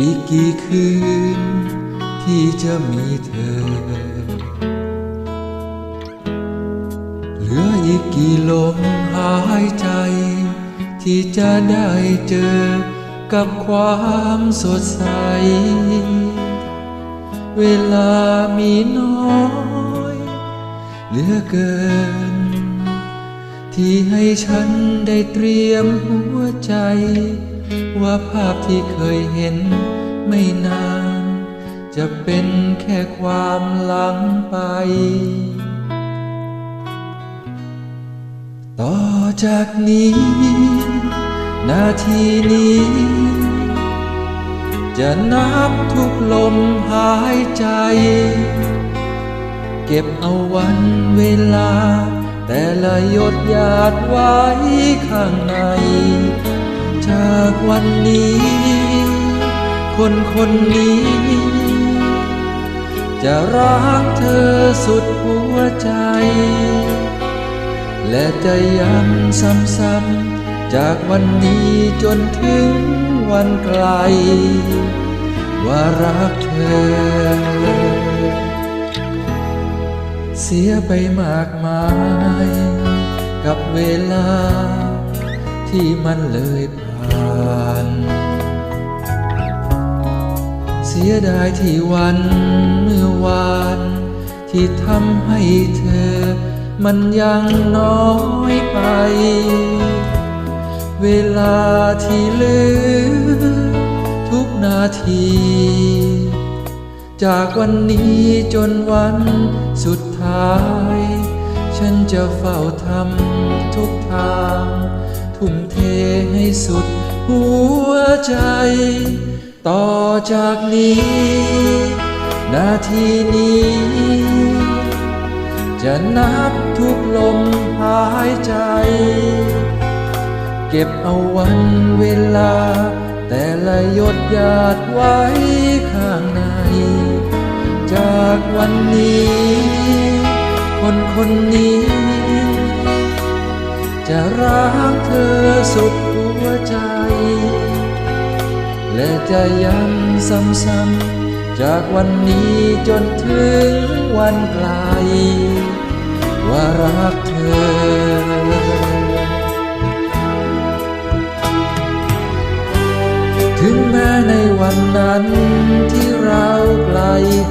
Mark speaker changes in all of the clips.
Speaker 1: อีกกี่คืน ที่จะมีเธอ เหลืออีกกี่ลมหายใจ ที่จะได้เจอกับความสดใส เวลามีน้อยเหลือเกิน ที่ให้ฉันได้เตรียมหัวใจ ว่าภาพที่เคยเห็นไม่นาน จะเป็นแค่ความหลังไป ต่อจากนี้ นาทีนี้ จะนับทุกลมหายใจ เก็บเอาวันเวลา แต่ละหยดหยาดไว้ข้างใน จากวันนี้ คนคนนี้ จะรักเธอสุดหัวใจ และจะย้ำซ้ำๆจากวันนี้จนถึงวันไกล ว่ารักเธอเสียไปมากมาย กับเวลาที่มันเลยผ่าานเสียดายที่วันเมื่อวาน ที่ทำให้เธอ มันยังน้อยไป เวลาที่เหลือทุกนาที จากวันนี้จนวันสุดท้าย ฉันจะเฝ้าทำทุกทางทุ่มเท ให้สุดหัวใจ ต่อจากนี้ นาทีนี้ จะนับทุกลมหายใจ เก็บเอาวันเวลา แต่ละหยดหยาดไว้ข้างใน จากวันนี้ คนคนนี้ จะรักเธอสุดหัวใจ และจะย้ำซ้ำๆจากวันนี้จนถึงวันไกล ว่ารักเธอถึงแม้ในวันนั้นที่เราไกล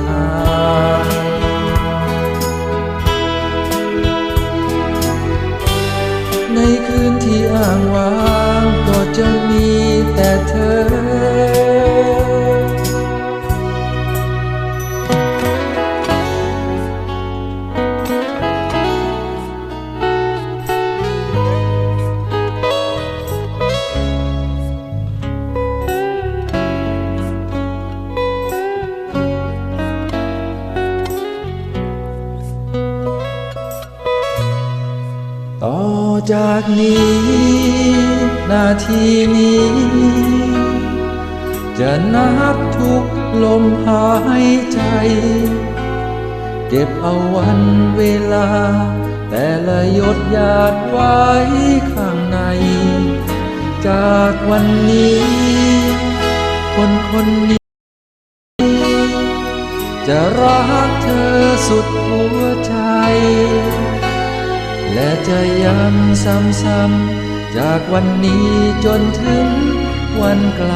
Speaker 1: ห่าง ต่อจากนี้ นาทีนี้ จะนับทุกลมหายใจ เก็บเอาวันเวลา แต่ละหยดหยาดไว้ข้างใน จากวันนี้ คนคนนี้ จะรักเธอสุดหัวใจ และจะย้ำซ้ำๆจากวันนี้จนถึงวันไกล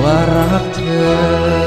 Speaker 1: ว่ารักเธอ